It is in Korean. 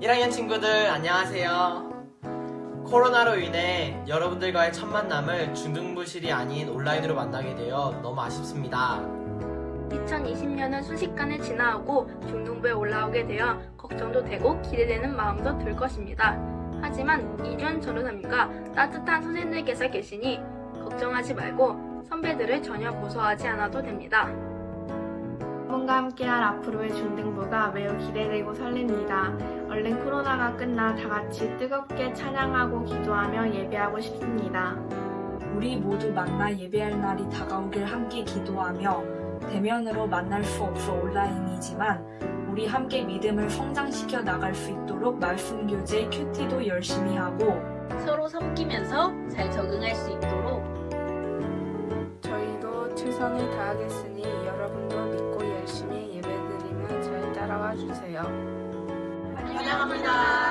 1학년 친구들 안녕하세요. 코로나로 인해 여러분들과의 첫 만남을 중등부실이 아닌 온라인으로 만나게 되어 너무 아쉽습니다. 2020년은 순식간에 지나가고 중등부에 올라오게 되어 걱정도 되고 기대되는 마음도 들 것입니다. 하지만 2년 전후삼과 따뜻한 선생님들께서 계시니 걱정하지 말고 선배들을 전혀 무서워하지 않아도 됩니다. 여러분과 함께할 앞으로의 중등부가 매우 기대되고 설렙니다. 얼른 코로나가 끝나 다 같이 뜨겁게 찬양하고 기도하며 예배하고 싶습니다. 우리 모두 만나 예배할 날이 다가오길 함께 기도하며 대면으로 만날 수 없어 온라인이지만 우리 함께 믿음을 성장시켜 나갈 수 있도록 말씀 교재 큐티도 열심히 하고 서로 섬기면서 잘 적응할 수 있도록 저희도 최선을 다하겠으니 여러분도 믿고 열심히 예배드리며 잘 따라와 주세요. 환영합니다.